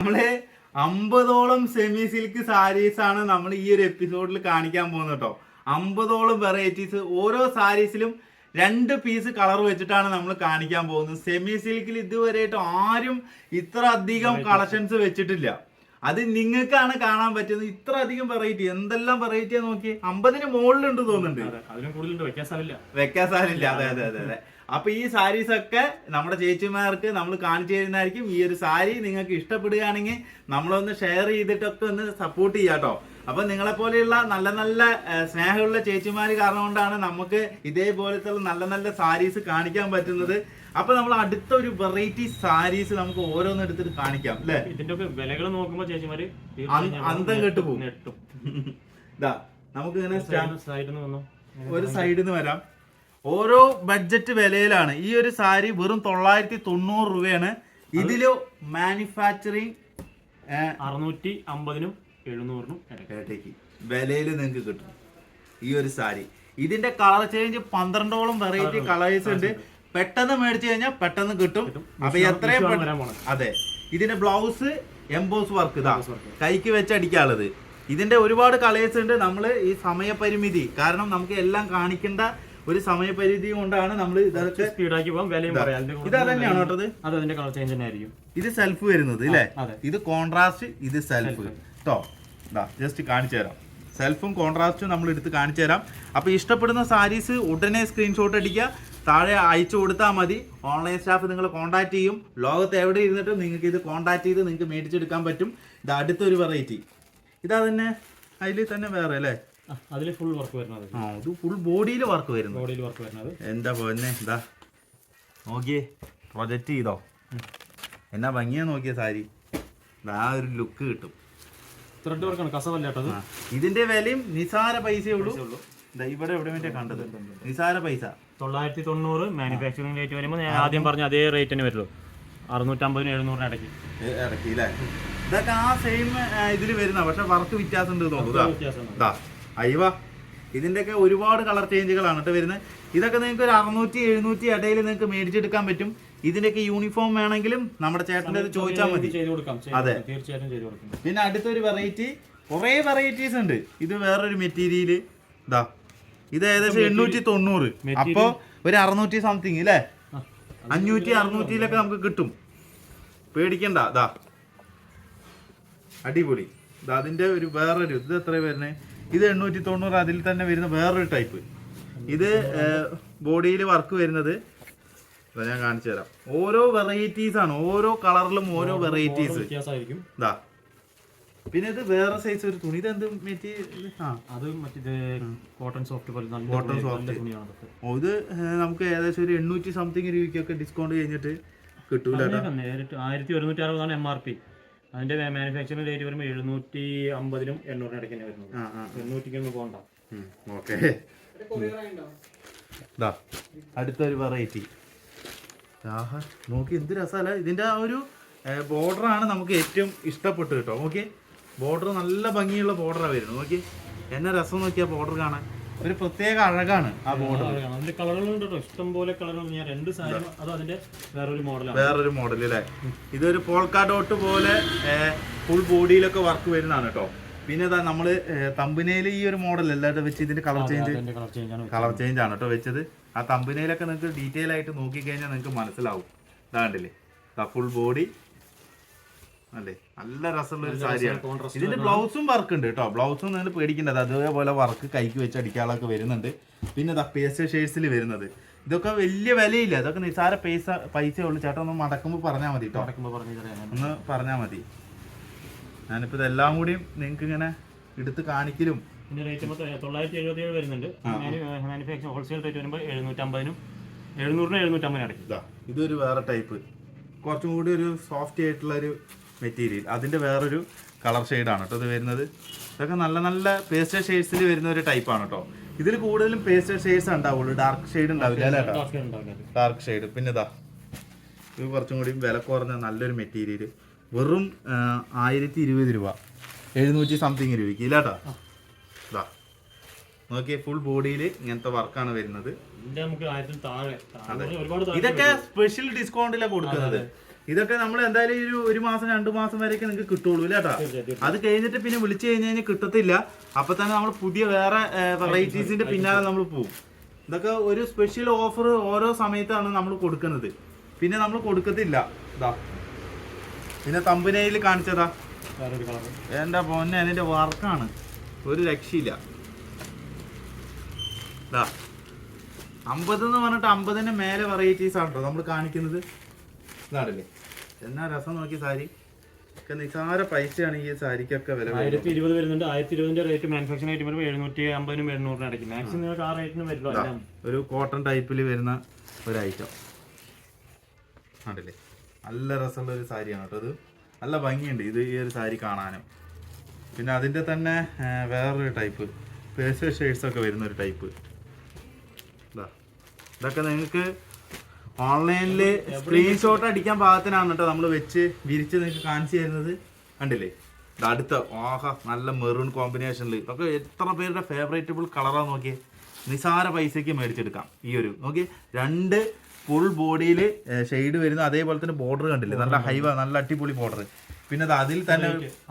നമ്മൾ അമ്പതോളം semi silk saris ആണ് നമ്മൾ ഈ ഒരു എപ്പിസോഡിൽ കാണിക്കാൻ പോകുന്നത് കേട്ടോ അമ്പതോളം വെറൈറ്റീസ് ഓരോ സാരീസിലും രണ്ട് പീസ് കളർ വെച്ചിട്ടാണ് നമ്മൾ കാണിക്കാൻ പോകുന്നത്. സെമി സിൽക്കിൽ ഇതുവരെയായിട്ട് ആരും ഇത്ര അധികം കളക്ഷൻസ് വെച്ചിട്ടില്ല. അത് നിങ്ങൾക്കാണ് കാണാൻ പറ്റുന്നത് ഇത്ര അധികം വെറൈറ്റി എന്തെല്ലാം വെറൈറ്റിയാ നോക്കി അമ്പതിന് മുകളിലുണ്ട് തോന്നുന്നുണ്ട്. കൂടുതലുണ്ട്. വെക്കാൻ സാധില്ല വെക്കാൻ സാധില്ല അതെ അതെ അതെ അതെ. അപ്പൊ ഈ സാരീസ് ഒക്കെ നമ്മുടെ ചേച്ചിമാർക്ക് നമ്മൾ കാണിച്ചു തരുന്നതായിരിക്കും. ഈ ഒരു സാരി നിങ്ങൾക്ക് ഇഷ്ടപ്പെടുകയാണെങ്കിൽ നമ്മളൊന്ന് ഷെയർ ചെയ്തിട്ടൊക്കെ ഒന്ന് സപ്പോർട്ട് ചെയ്യാം കേട്ടോ. അപ്പൊ നിങ്ങളെ പോലെയുള്ള നല്ല നല്ല സ്നേഹമുള്ള ചേച്ചിമാർ കാരണം കൊണ്ടാണ് നമുക്ക് ഇതേപോലത്തെ നല്ല നല്ല സാരീസ് കാണിക്കാൻ പറ്റുന്നത്. അപ്പൊ നമ്മൾ അടുത്ത ഒരു വെറൈറ്റി സാരീസ് നമുക്ക് ഓരോന്ന് എടുത്തിട്ട് കാണിക്കാം അല്ലെ? ഇതിന്റെ ഒക്കെ വിലകൾ നോക്കുമ്പോ ചേച്ചിമാര് അന്ത- കെട്ട് പോകും. ഇതാ നമുക്ക് ഇങ്ങനെ ഒരു സൈഡിൽ നിന്ന് വരാം. ഓരോ ബഡ്ജറ്റ് വിലയിലാണ്. ഈ ഒരു സാരി വെറും തൊള്ളായിരത്തി തൊണ്ണൂറ് രൂപയാണ് ഇതിൽ മാനുഫാക്ചറിങ് അറുന്നൂറ്റി അമ്പതിനും എഴുന്നൂറിനും ഇടയ്ക്ക്. വിലയിൽ നിങ്ങൾക്ക് കിട്ടും ഈ ഒരു സാരി. ഇതിന്റെ കളർ ചേഞ്ച് പന്ത്രണ്ടോളം വെറൈറ്റി കളേഴ്സ് ഉണ്ട്. പെട്ടെന്ന് മേടിച്ചു കഴിഞ്ഞാൽ പെട്ടെന്ന് കിട്ടും. അപ്പൊ എത്രയും. അതെ. ഇതിന്റെ ബ്ലൗസ് എംബോസ് വർക്ക് ഇതാ. കൈക്ക് വെച്ച് അടിക്കാനുള്ളത് ഇതിന്റെ ഒരുപാട് കളേഴ്സ് ഉണ്ട്. നമ്മൾ ഈ സമയപരിമിതി. കാരണം നമുക്ക് എല്ലാം കാണിക്കേണ്ട ഒരു സമയപരിധി കൊണ്ടാണ് നമ്മൾ ഇതൊക്കെ സ്പീഡാക്കി പോകാം വിലയും ഇതാ. പറയാം. ഇത് അതന്നെയാണോ കേട്ടത് അത് അതിന്റെ കളർ ചേഞ്ച് തന്നെ ആയിരിക്കും ഇത് സെൽഫ് വരുന്നത് ഇല്ലേ? ഇത് കോൺട്രാസ്റ്റ് ഇത് സെൽഫ് കേട്ടോ ജസ്റ്റ് കാണിച്ചു തരാം. സെൽഫും കോൺട്രാസ്റ്റും നമ്മൾ എടുത്ത് കാണിച്ചു തരാം. അപ്പൊ ഇഷ്ടപ്പെടുന്ന സാരീസ് ഉടനെ സ്ക്രീൻഷോട്ട് അടിക്കുക. താഴെ അയച്ചു കൊടുത്താൽ മതി. ഓൺലൈൻ സ്റ്റാഫ് നിങ്ങൾ കോൺടാക്ട് ചെയ്യും. ലോകത്ത് എവിടെ ഇരുന്നിട്ടും നിങ്ങൾക്ക് ഇത് കോൺടാക്ട് ചെയ്ത് നിങ്ങൾക്ക് മേടിച്ചെടുക്കാൻ പറ്റും. ഇത് അടുത്തൊരു വെറൈറ്റി ഇതാ തന്നെ. അതിൽ തന്നെ വേറെ അല്ലേ? അതിൽ ഫുൾ വർക്ക് വരുന്നത്. ആ ഇത് ഫുൾ ബോഡിയിൽ വർക്ക് വരുന്നു ബോഡിയിൽ വർക്ക് വരുന്നത്. എന്താ പോന്നെ ഇതാ നോക്കിയേ പ്രൊജക്റ്റ് ചെയ്തോ? എന്നാ ഭംഗിയാ നോക്കിയ സാരി. ആ ഒരു ലുക്ക് കിട്ടും. ത്രെഡ് വർക്കാണ് കസവല്ല കേട്ടോ അത് ആ. ഇതിന്റെ വിലയും നിസാര പൈസയേ ഉള്ളൂ. ഇവിടെ എവിടെ മറ്റേ കണ്ടത്? നിസാര പൈസ. തൊള്ളായിരത്തി തൊണ്ണൂറ് മാനുഫാക്ചറിംഗ് റേറ്റ് വരുമ്പോൾ ഞാൻ ആദ്യം പറഞ്ഞ അതേ റേറ്റ് തന്നെ വരുള്ളൂ. അറുന്നൂറ്റമ്പതിന് എഴുന്നൂറിന് ഇടയ്ക്ക്. ഏ, ഇറക്കി അല്ലേ ഇതൊക്കെ ആ സെയിം ഇതിൽ വരുന്ന പക്ഷെ വർക്ക് വ്യത്യാസം ഉണ്ട് തോന്നുന്നു അയ്യവ. ഇതിന്റെയൊക്കെ ഒരുപാട് കളർ ചേഞ്ചുകളാണ് കേട്ടോ വരുന്നത്. ഇതൊക്കെ നിങ്ങൾക്ക് ഒരു അറുന്നൂറ്റി എഴുന്നൂറ്റി ഇടയിൽ നിങ്ങൾക്ക് മേടിച്ചെടുക്കാൻ പറ്റും. ഇതിന്റെയൊക്കെ യൂണിഫോം വേണമെങ്കിലും നമ്മുടെ ചേട്ടന്റെ ചോദിച്ചാൽ മതി. അതെ. തീർച്ചയായിട്ടും പിന്നെ അടുത്തൊരു വെറൈറ്റി കുറേ വെറൈറ്റീസ് ഉണ്ട്. ഇത് വേറൊരു മെറ്റീരിയൽ ഇതാ ഇത് ഏകദേശം എണ്ണൂറ്റി തൊണ്ണൂറ്. അപ്പോ ഒരു അറുന്നൂറ്റി സംതിങ് അല്ലേ അഞ്ഞൂറ്റി അറുന്നൂറ്റിയിലൊക്കെ നമുക്ക് കിട്ടും. പേടിക്കണ്ട ഇതാ അടിപൊളി. ഇതാ അതിന്റെ ഒരു വേറൊരു ഇത് എത്ര വരുന്നത്? ഇത് എണ്ണൂറ്റി തൊണ്ണൂറ് അതിൽ തന്നെ വരുന്ന വേറൊരു ടൈപ്പ് ഇത് ബോഡിയിൽ വർക്ക് വരുന്നത്. ഞാൻ കാണിച്ചു തരാം. ഓരോ വെറൈറ്റീസ് ആണ്. ഓരോ കളറിലും ഓരോ വെറൈറ്റീസ് ഇതാ പിന്നെ ഇത് വേറെ സൈസ് ഒരു തുണി. ഇത് എന്ത് മെറ്റീരിയൽ ആ. അത് മറ്റേ കോട്ടൺ സോഫ്റ്റ് പോലെ നല്ല കോട്ടൺ സോഫ്റ്റ് ഓ, ഇത് നമുക്ക് ഏകദേശം ഒരു എണ്ണൂറ്റി സംതിങ് രൂപയ്ക്കൊക്കെ ഡിസ്കൗണ്ട് കഴിഞ്ഞിട്ട് കിട്ടൂല നേരിട്ട് ആയിരത്തി ഒരുന്നൂറ്റി അറുപതാണ് എം ആർ പി അതിന്റെ മാനുഫാക്ചറിംഗ് റേറ്റ് വരുമ്പോൾ എഴുന്നൂറ്റി അമ്പതിനും എണ്ണൂറിനും ഇടയ്ക്ക് തന്നെ വരുന്നത് എണ്ണൂറ്റിക്കൊന്നും പോകണ്ട ഓക്കെ. അടുത്തൊരു വെറൈറ്റി ആഹാ നോക്കി എന്ത് രസമല്ല ഇതിന്റെ ആ ഒരു ബോർഡർ ആണ് നമുക്ക് ഏറ്റവും ഇഷ്ടപ്പെട്ടു കേട്ടോ. ഓക്കെ ബോർഡർ നല്ല ഭംഗിയുള്ള ബോർഡറാണ് വരുന്നത്. നോക്കി എന്നെ രസം നോക്കിയാ ബോർഡർ കാണാൻ. ഒരു പ്രത്യേക അഴകാണ് ആ ബോർഡ്. അതിന്റെ കളറുകളുണ്ട് കേട്ടോ ഇഷ്ടം പോലെ കളറുകൾ ഞാൻ രണ്ട് സാരി അത് അതിന്റെ വേറൊരു മോഡലാണ്. വേറൊരു മോഡൽ അല്ലേ ഇതൊരു പോൾക്കാ ഡോട്ട് പോലെ ഫുൾ ബോഡിയിലൊക്കെ വർക്ക് വരുന്നതാണ് കേട്ടോ പിന്നെ ഇതാ നമ്മൾ തമ്പനയിൽ ഈ ഒരു മോഡൽ അല്ലാതെ വെച്ച് ഇതിന്റെ കളർ ചേഞ്ച് കളർ ചേഞ്ച് ആണ് കേട്ടോ വെച്ചത്. ആ തമ്പിനയിലൊക്കെ നിങ്ങൾക്ക് ഡീറ്റെയിൽ ആയിട്ട് നോക്കിക്കഴിഞ്ഞാൽ നിങ്ങൾക്ക് മനസ്സിലാവും. ഇതാണ്ടില്ലേ ഫുൾ ബോഡി അല്ലേ? നല്ല രസമുള്ള ഒരു സാരിയാണ്. ഇതിന് ഇതിന്റെ ബ്ലൗസും വർക്ക് ഉണ്ട് കേട്ടോ. ബ്ലൗസും നിങ്ങൾ പേടിക്കേണ്ടത് അതേപോലെ വർക്ക് കൈക്ക് വെച്ച് അടിക്കാളൊക്കെ വരുന്നുണ്ട്. പിന്നെ ഇതാ പേസ്റ്റ് ഷെയ്ഡ്സിൽ വരുന്നത്. ഇതൊക്കെ വലിയ വിലയില്ല. ഇതൊക്കെ നിസാര പൈസ പൈസ ഉള്ളു. ചേട്ടൻ ഒന്ന് മടക്കുമ്പോൾ പറഞ്ഞാൽ മതി കേട്ടോ. ഒന്ന് പറഞ്ഞാൽ മതി. ഞാനിപ്പോൾ ഇതെല്ലാം കൂടിയും നിങ്ങൾക്ക് ഇങ്ങനെ എടുത്ത് കാണിക്കലും. ഇതിന്റെ റേറ്റ് മൊത്തം തൊള്ളായിരത്തി എഴുപത്തി ഏഴ് വരുന്നുണ്ട് മാനുഫാക്ചർ ഹോൾസെയിൽ റേറ്റ് വരുമ്പോൾ എഴുന്നൂറ്റമ്പതിനും എഴുന്നൂറിനും എഴുന്നൂറ്റമ്പതിനും ഇടയ്ക്ക്. ഇതാ ഇതൊരു വേറെ ടൈപ്പ് കുറച്ചും കൂടി ഒരു സോഫ്റ്റ് ആയിട്ടുള്ള ഒരു മെറ്റീരിയൽ അതിന്റെ വേറൊരു കളർ ഷെയ്ഡാണ് കേട്ടോ ഇത് വരുന്നത്. ഇതൊക്കെ നല്ല നല്ല പേസ്റ്റൽ ഷെയ്ഡ്സിൽ വരുന്ന ഒരു ടൈപ്പാണ് കേട്ടോ. ഇതിൽ കൂടുതലും പേസ്റ്റൽ ഷെയ്ഡ്സ് ഉണ്ടാവുള്ളൂ. ഡാർക്ക് ഷെയ്ഡ് ഉണ്ടാവില്ല അല്ലേ ഡാർക്ക് ഷെയ്ഡ് പിന്നെ ഇതാ ഇത് കുറച്ചും കൂടി വില കുറഞ്ഞ നല്ലൊരു മെറ്റീരിയൽ വെറും ആയിരത്തി ഇരുപത് രൂപ. എഴുന്നൂറ്റി സംതിങ് രൂപയ്ക്ക്. ഇല്ല കേട്ടോ? ഇതാ നോക്കിയ ഫുൾ ബോഡിയിൽ ഇങ്ങനത്തെ വർക്കാണ് വരുന്നത്. ഇതൊക്കെ സ്പെഷ്യൽ ഡിസ്കൗണ്ടിലാണ് കൊടുക്കുന്നത്. ഇതൊക്കെ നമ്മൾ എന്തായാലും ഒരു ഒരു മാസം രണ്ടു മാസം വരെയൊക്കെ നിങ്ങൾക്ക് കിട്ടുള്ളൂ അല്ലേ കേട്ടോ അത് കഴിഞ്ഞിട്ട് പിന്നെ വിളിച്ചു കഴിഞ്ഞ് കഴിഞ്ഞാൽ കിട്ടത്തില്ല. അപ്പൊ തന്നെ നമ്മൾ പുതിയ വേറെ വെറൈറ്റീസിന്റെ പിന്നാലെ നമ്മൾ പോകും ഇതൊക്കെ ഒരു സ്പെഷ്യൽ ഓഫർ ഓരോ സമയത്താണ് നമ്മൾ കൊടുക്കുന്നത്. പിന്നെ നമ്മൾ കൊടുക്കത്തില്ല. ഇതാ പിന്നെ തമ്പനയിൽ കാണിച്ചതാ. എന്റെ എന്റെ പൊന്നെ അതിന്റെ വർക്കാണ്. ഒരു രക്ഷയില്ല. ഇതാ അമ്പത് എന്ന് പറഞ്ഞിട്ട് അമ്പതിന്റെ മേലെ വെറൈറ്റീസ് ആണ് കേട്ടോ നമ്മൾ കാണിക്കുന്നത്. ഇതാണല്ലേ എന്നാ രസം നോക്കി സാരി. ഒക്കെ നിസാര പൈസയാണ് ഈ സാരിക്കൊക്കെ വില വരുന്നത്. ആയിരത്തി ഇരുപത് വരുന്നുണ്ട്. ആയിരത്തി ഇരുപതിന്റെ റേറ്റ് മാനുഫാക്ചറിംഗ് ആയിട്ട് വരുമ്പോൾ എഴുന്നൂറ്റി അമ്പതിനും എഴുന്നൂറിനും ഇടയ്ക്ക്. മാക്സിമം നിങ്ങൾക്ക് ആ റേറ്റിന് വരില്ല ഒരു കോട്ടൺ ടൈപ്പിൽ വരുന്ന ഒരു ഐറ്റം ആണല്ലേ? നല്ല രസമുള്ള ഒരു സാരിയാണ് കേട്ടോ ഇത്. നല്ല ഭംഗിയുണ്ട് ഇത് ഈ ഒരു സാരി കാണാനും. പിന്നെ അതിന്റെ തന്നെ വേറൊരു ടൈപ്പ് പേഴ്സൽ ഷെയ്ഡ്സ് ഒക്കെ വരുന്ന ഒരു ടൈപ്പ് ഇതാ ഇതൊക്കെ നിങ്ങൾക്ക് ഓൺലൈനിൽ സ്ക്രീൻഷോട്ട് അടിക്കാൻ പാകത്തിനാണ് കേട്ടോ നമ്മൾ വെച്ച് വിരിച്ച് നിങ്ങൾക്ക് കാണിച്ചു തരുന്നത്. കണ്ടില്ലേ? അടുത്ത ആഹാ നല്ല മെറൂൺ കോമ്പിനേഷനിൽ ഇതൊക്കെ എത്ര പേരുടെ ഫേവറേറ്റബിൾ കളറാണ് നോക്കിയേ? നിസാര പൈസയ്ക്ക് മേടിച്ചെടുക്കാം. ഈ ഒരു നോക്കി രണ്ട് ഫുൾ ബോഡിയിൽ ഷെയ്ഡ് വരുന്ന അതേപോലെ തന്നെ ബോർഡർ കണ്ടില്ലേ? നല്ല ഹൈവ നല്ല അടിപൊളി ബോർഡർ പിന്നെ അത് അതിൽ തന്നെ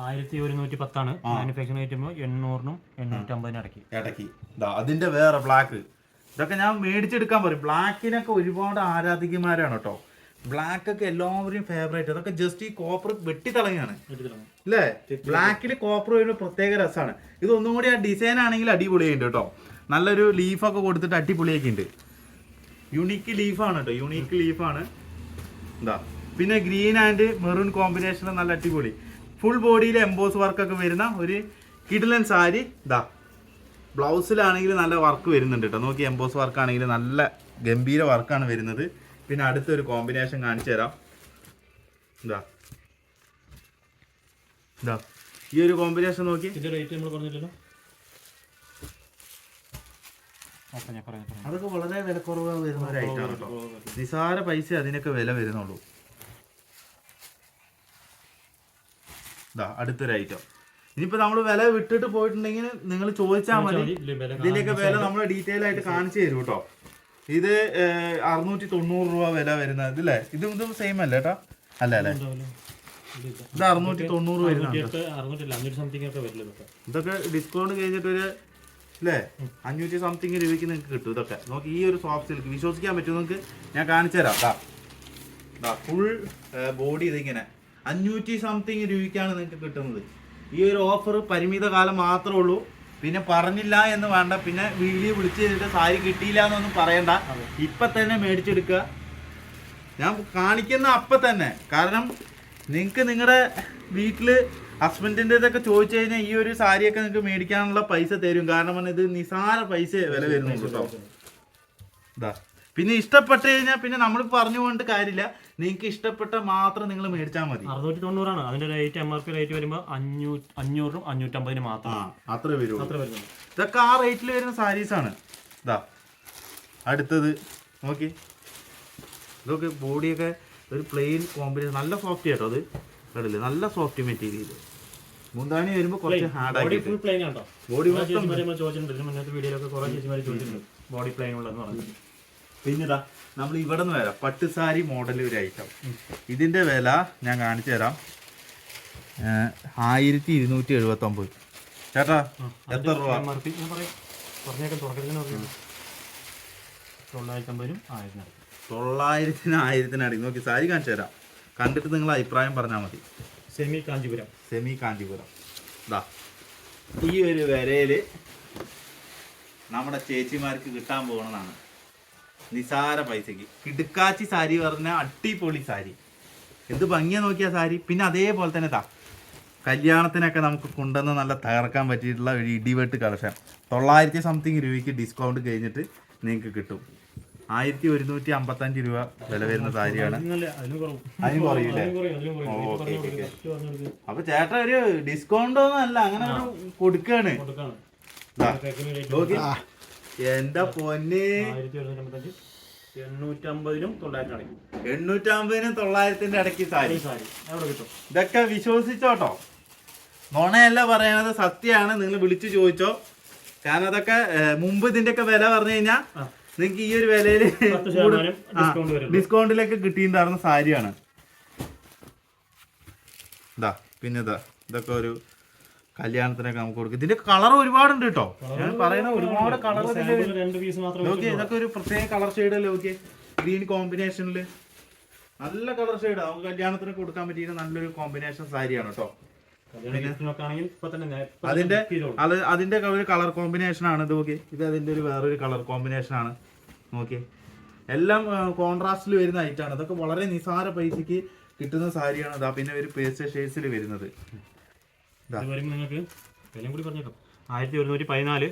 ആയിരത്തി ഒരുന്നൂറ്റി പത്താണ് മാനുഫാക്ചറിംഗ് എണ്ണൂറിനും എണ്ണൂറ്റി അമ്പതിനും ഇടയ്ക്ക്. ഇടയ്ക്ക് അതിന്റെ വേറെ ബ്ലാക്ക് ഇതൊക്കെ ഞാൻ മേടിച്ചെടുക്കാൻ പറയും. ബ്ലാക്കിനൊക്കെ ഒരുപാട് ആരാധികമാരാണ് കേട്ടോ. ബ്ലാക്ക് ഒക്കെ എല്ലാവരെയും ഫേവറേറ്റ് അതൊക്കെ ജസ്റ്റ് ഈ കോപ്പർ വെട്ടിത്തളങ്ങാണ് അല്ലേ ബ്ലാക്കിൽ കോപ്പർ വരുമ്പോൾ പ്രത്യേക രസമാണ് ഒന്നും കൂടി ആ ഡിസൈൻ ആണെങ്കിൽ അടിപൊളിയുണ്ട് കേട്ടോ. നല്ലൊരു ലീഫൊക്കെ കൊടുത്തിട്ട് അടിപൊളിയൊക്കെ ഉണ്ട് യുണീക്ക് ലീഫാണ് കേട്ടോ. യുണീക്ക് ലീഫാണ് എന്താ പിന്നെ ഗ്രീൻ ആൻഡ് മെറൂൺ കോമ്പിനേഷൻ നല്ല അടിപൊളി. ഫുൾ ബോഡിയിൽ എംബോസ് വർക്കൊക്കെ വരുന്ന ഒരു കിഡിലൻ സാരി. ഇതാ. ബ്ലൗസിലാണെങ്കിൽ നല്ല വർക്ക് വരുന്നുണ്ട് കേട്ടോ നോക്കി എംബോസ് വർക്ക് ആണെങ്കിൽ നല്ല ഗംഭീര വർക്കാണ് വരുന്നത്. പിന്നെ അടുത്തൊരു കോമ്പിനേഷൻ കാണിച്ചു തരാം. ഇതാ. ഇതാ. ഈ ഒരു കോമ്പിനേഷൻ നോക്കി. ഇതിന്റെ റേറ്റ് നമ്മൾ പറഞ്ഞില്ലല്ലോ? അതൊക്കെ വളരെ വിലക്കുറവ് വരുന്ന ഒരു ഐറ്റം ആണ് കേട്ടോ നിസാര പൈസ അതിനൊക്കെ വില വരുന്നുള്ളൂ. ഇതാ അടുത്തൊരു ഐറ്റം ഇനിയിപ്പോ നമ്മൾ വില വിട്ടിട്ട് പോയിട്ടുണ്ടെങ്കിൽ നിങ്ങൾ ചോദിച്ചാൽ മതി. വില ഇതിന്റെയൊക്കെ വില നമ്മൾ ഡീറ്റെയിൽ ആയിട്ട് കാണിച്ചു തരും കേട്ടോ. ഇത് അറുന്നൂറ്റി തൊണ്ണൂറ് രൂപ വില വരുന്നത്. ഇതല്ലേ? ഇത് ഇതും സെയിം അല്ലേ കേട്ടോ അല്ല അല്ലേ. ഇത് അറുന്നൂറ്റി തൊണ്ണൂറ് വരുന്നുണ്ട് ഇതൊക്കെ? ഇതൊക്കെ ഡിസ്കൗണ്ട് കഴിഞ്ഞിട്ട് ഒരു അല്ലേ അഞ്ഞൂറ്റി സംതിങ് രൂപയ്ക്ക് നിങ്ങൾക്ക് കിട്ടും ഇതൊക്കെ. നോക്കി ഈ ഒരു സോഫ്റ്റ് സിൽക്ക് വിശ്വസിക്കാൻ പറ്റും നിങ്ങൾക്ക്? ഞാൻ കാണിച്ചു തരാം ദാ. ദാ ഫുൾ ബോഡി ഇതിങ്ങനെ. അഞ്ഞൂറ്റി സംതിങ് രൂപയ്ക്കാണ് നിങ്ങൾക്ക് കിട്ടുന്നത്. ഈ ഒരു ഓഫർ പരിമിത കാലം മാത്രമേ ഉള്ളൂ. പിന്നെ പറഞ്ഞില്ല എന്ന് വേണ്ട. പിന്നെ വീഡിയോ വിളിച്ചു ചെയ്തിട്ട് സാരി കിട്ടിയില്ല എന്നൊന്നും പറയണ്ട. ഇപ്പൊ തന്നെ മേടിച്ചെടുക്കുക ഞാൻ കാണിക്കുന്ന അപ്പൊ തന്നെ. കാരണം നിങ്ങൾക്ക് നിങ്ങളുടെ വീട്ടിൽ ഹസ്ബൻഡിന്റെ ഇതൊക്കെ ചോദിച്ചു കഴിഞ്ഞാൽ ഈ ഒരു സാരിയൊക്കെ നിങ്ങൾക്ക് മേടിക്കാനുള്ള പൈസ തരും. കാരണം ഇത് നിസാര പൈസ വില വരുന്നുണ്ട് കേട്ടോ ഇതാ പിന്നെ ഇഷ്ടപ്പെട്ട് കഴിഞ്ഞാൽ പിന്നെ നമ്മൾ പറഞ്ഞു കൊണ്ട് കാര്യമില്ല. നിങ്ങൾക്ക് ഇഷ്ടപ്പെട്ട മാത്രം നിങ്ങൾ മേടിച്ചാൽ മതി. അറുന്നൂറ്റി തൊണ്ണൂറാണ് അതിന്റെ rate M R P rate വരുമ്പോൾ അഞ്ഞൂ അഞ്ഞൂറിനും അഞ്ഞൂറ്റമ്പതിനും ആ മാത്രം അത്രേ വരുള്ളൂ. അത്ര വരും ഇതൊക്കെ ആ റേറ്റിൽ വരുന്ന സാരീസ് ആണ്. ഇതാ അടുത്തത് നോക്കി. ഇതൊക്കെ ബോഡിയൊക്കെ ഒരു പ്ലെയിൻ കോമ്പിനേഷൻ നല്ല സോഫ്റ്റ് കേട്ടോ അത്. കണ്ടില്ലേ? നല്ല സോഫ്റ്റ് മെറ്റീരിയൽ മുന്താണി വരുമ്പോൾ കുറച്ച് ഹാർഡ് ബോഡി ഫുൾ പ്ലെയിൻ ആണോ? ബോഡി ചോദിച്ചിട്ടുണ്ട്. വീഡിയോയിലൊക്കെ കുറെ ചോദിച്ചിട്ടുണ്ട്. ബോഡി പ്ലെയിൻ ഉള്ളതെന്ന് പറഞ്ഞിട്ട്. പിന്നെ നമ്മൾ ഇവിടെ നിന്ന് വരാം. പട്ടുസാരി മോഡൽ ഒരു ഐറ്റം ഇതിന്റെ വില ഞാൻ കാണിച്ചു തരാം. ആയിരത്തി ഇരുന്നൂറ്റി എഴുപത്തി ഒമ്പത് ചേട്ടാ എത്ര രൂപ? തൊള്ളായിരത്തിന് ആയിരത്തിന് അടി നോക്കി സാരി കാണിച്ചു തരാം. കണ്ടിട്ട് നിങ്ങൾ അഭിപ്രായം പറഞ്ഞാൽ മതി. സെമി കാഞ്ചിപുരം. സെമി കാഞ്ചിപുരം. ഇതാ ഈ ഒരു വിലയിൽ നമ്മുടെ ചേച്ചിമാർക്ക് കിട്ടാൻ പോകുന്നതാണ്. നിസാര പൈസക്ക്. കിടുക്കാച്ചി സാരി പറഞ്ഞ അടിപൊളി സാരി. എന്ത് ഭംഗിയാ നോക്കിയ സാരി? പിന്നെ അതേപോലെ തന്നെ താ കല്യാണത്തിനൊക്കെ നമുക്ക് കൊണ്ടുവന്ന് നല്ല തകർക്കാൻ പറ്റിയിട്ടുള്ള ഒരു ഇടിവെട്ട് കളക്ഷൻ. തൊള്ളായിരത്തി സംതിങ് രൂപയ്ക്ക് ഡിസ്കൗണ്ട് കഴിഞ്ഞിട്ട് നിങ്ങൾക്ക് കിട്ടും. ആയിരത്തി ഒരുന്നൂറ്റി അമ്പത്തഞ്ച് രൂപ വില വരുന്ന സാരിയാണ്. അതിനും കുറയില്ലേ? Okay, okay. അപ്പൊ ചേട്ടൻ ഒരു ഡിസ്കൗണ്ട് ഒന്നും അല്ല അങ്ങനെ ഒരു കൊടുക്കാണ്. നോക്കി എന്റെ പൊന്ന്? ആയിരത്തി എണ്ണൂറ്റമ്പതിനും തൊള്ളായിരത്തി അടയ്ക്കും എണ്ണൂറ്റമ്പതിനും തൊള്ളായിരത്തിന്റെ ഇടയ്ക്ക് സാരി. സാരി എവിടെ കിട്ടും? ഇതൊക്കെ വിശ്വസിച്ചോട്ടോ. നുണയല്ല പറയണത് സത്യമാണ്. നിങ്ങൾ വിളിച്ചു ചോദിച്ചോ. കാരണം അതൊക്കെ മുമ്പ് ഇതിന്റെ ഒക്കെ വില പറഞ്ഞു കഴിഞ്ഞാൽ ആ. നിങ്ങൾക്ക് ഈ ഒരു വിലയിൽ പത്ത് ശതമാനം ഡിസ്കൗണ്ട് വരും ഡിസ്കൗണ്ടിലൊക്കെ കിട്ടിയിട്ടുണ്ടായിരുന്ന സാരിയാണ്. ഇതാ പിന്നെ ഇതാ ഇതൊക്കെ ഒരു കല്യാണത്തിനൊക്കെ നമുക്ക് കൊടുക്കും. ഇതിന്റെ കളർ ഒരുപാടുണ്ട് കേട്ടോ. ഞാൻ പറയുന്ന ഒരുപാട് കളർ ഓക്കെ ഇതൊക്കെ ഒരു പ്രത്യേക കളർ ഷെയ്ഡ് അല്ലേ ഓക്കെ ഗ്രീൻ കോമ്പിനേഷനിൽ നല്ല കളർ ഷെയ്ഡ് നമുക്ക് കല്യാണത്തിന് കൊടുക്കാൻ പറ്റിയ നല്ലൊരു കോമ്പിനേഷൻ സാരിയാണ് കേട്ടോ. അതിന്റെ അത് അതിന്റെ ഒരു കളർ കോമ്പിനേഷൻ ആണ് ഇത് ഓക്കെ ഇത് അതിന്റെ ഒരു വേറൊരു കളർ കോമ്പിനേഷൻ ആണ്. ഓക്കെ എല്ലാം കോൺട്രാസ്റ്റിൽ വരുന്ന ഐറ്റാണ് അതൊക്കെ ഇതൊക്കെ വളരെ നിസാര പൈസക്ക് കിട്ടുന്ന സാരിയാണ് ഇതാ പിന്നെ ഒരു പേസ്റ്റ് ഷെയ്ഡ്സിൽ വരുന്നത്. ഇതാ. വരുമ്പോൾ നിങ്ങൾക്ക് വിലയും കൂടി പറഞ്ഞേക്കാം. ആയിരത്തി ഒരുന്നൂറ്റി പതിനാല്